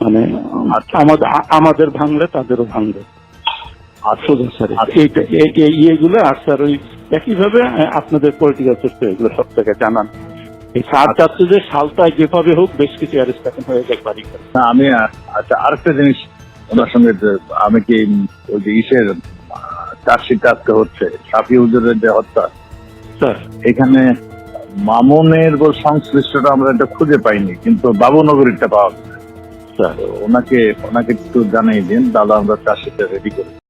মানে আচ্ছা। আমাদের আমাদের ভাঙলে তাদেরও ভাঙবে। সোজা স্যার আচ্ছা। এই- ইয়েগুলো আর স্যার ওই একইভাবে আপনাদের পলিটিক্যাল সিস্টেম এগুলো সব থেকে জানান। এই সার চাচ্ছে যে সালটায় যেভাবে হোক বেশ কিছু অ্যারেস্ট হয়ে যায় বাড়ি না আমি আচ্ছা আরেকটা জিনিস ওনার সঙ্গে আমি কি ওই যে ইসের চার্জশিট আজকে হচ্ছে সাফি হুজুরের যে হত্যা। স্যার। এখানে মামুনের সংশ্লিষ্টটা আমরা এটা খুঁজে পাইনি কিন্তু বাবুনগরীরটা পাওয়া গেছে। স্যার ওনাকে ওনাকে একটু জানাই দিন দাদা আমরা চার্জশিটটা রেডি করি